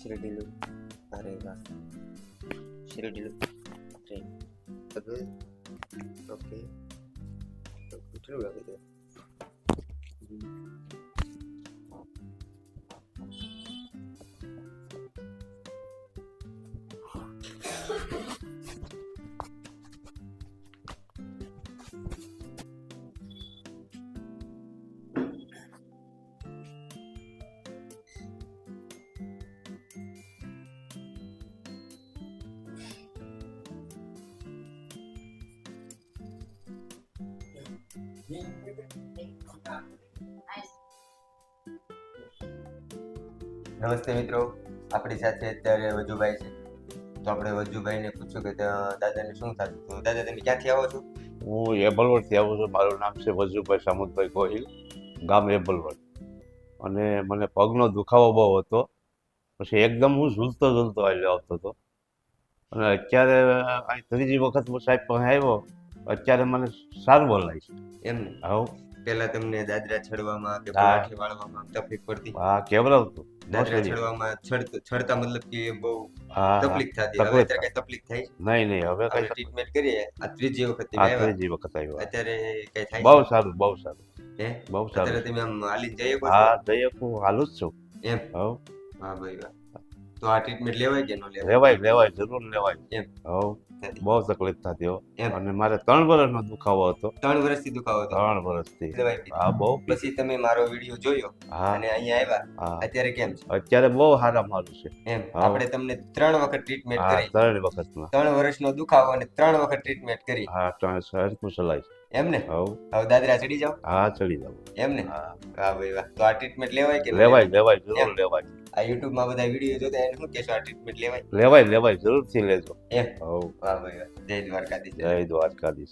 シルビルあれがシルビルあれだけ OK こっちの上げて નમસ્તે મિત્રો, આપણી સાથે અત્યારે વજુભાઈ છે. તો આપણે વજુભાઈને પૂછ્યું કે દાદાને શું થતું તો દાદા, તમે ક્યાંથી આવો છો? હું એબલવડથી આવું છું. મારું નામ છે વજુભાઈ સામુદભાઈ ગોહિલ, ગામ એબલવડ. અને મને પગનો દુખાવો બહુ હતો. પછી એકદમ હું ઝૂલતો ઝૂલતો આવી આવતો હતો. અને અત્યારે ત્રીજી વખત હું સાહેબ પાસે આવ્યો, અત્યારે મને સારું બોલાય છે. એમ ને? પહેલા તમને દાદરા છડવામાં કે. પલાઠી વાળવામાં તકલીફ પડતી? હા કેવડાવતું દાદરા છડવામાં છડતા મતલબ કે બહુ તકલીફ થતી. હવે અત્યારે કઈ તકલીફ થાય નહીં નહીં હવે કઈ ટ્રીટમેન્ટ કરીએ. આ ત્રીજી વખત આ આવ્યા? ત્રીજી વખત આવ્યો. અત્યારે કઈ થાય બહુ સારું બહુ સારું. હે? બહુ અત્યારે તમે આમ હાલી જઈએ હા જઈએ હું હાલું જ છું. એમ? હવ. હા ભાઈ વાહ. તો આ ટ્રીટમેન્ટ લેવાય કે ન લેવાય? લેવાય લેવાય જરૂર લેવાય. એમ. હવ. બહુ તકલીફ થતી હો. અને મારે ત્રણ વર્ષનો દુખાવો હતો. ત્રણ વર્ષથી દુખાવો હતો? ત્રણ વર્ષથી. હા બહુ. પછી તમે મારો વીડિયો જોયો અને અહીંયા આવ્યા? અત્યારે કેમ છે? અત્યારે બહુ સારા મારું છે. એમ. આપણે તમને ત્રણ વખત ટ્રીટમેન્ટ કરી. ત્રણ વખત ત્રણ વર્ષનો દુખાવો અને ત્રણ વખત ટ્રીટમેન્ટ કરી. હા ત્રણ સરખું ચલાય એમ ને? હવ. હવે દાદરા ચડી જાઓ? હા ચડી જાવ એમ ને? હા. ભાઈ વાહ. તો આ ટ્રીટમેન્ટ લેવાય કે ન લેવાય લેવાય? જરૂર લેવાય. આ યુટ્યુબમાં બધા વીડિયો જોતા એને શું કહેશો આ ટ્રીટમેન્ટ લેવાય? લેવાય લેવાય જરૂરથી લેજો. એમ? હવ. વાહ ભાઈ જય દ્વારકાધીશ. જય દ્વારકાધીશ.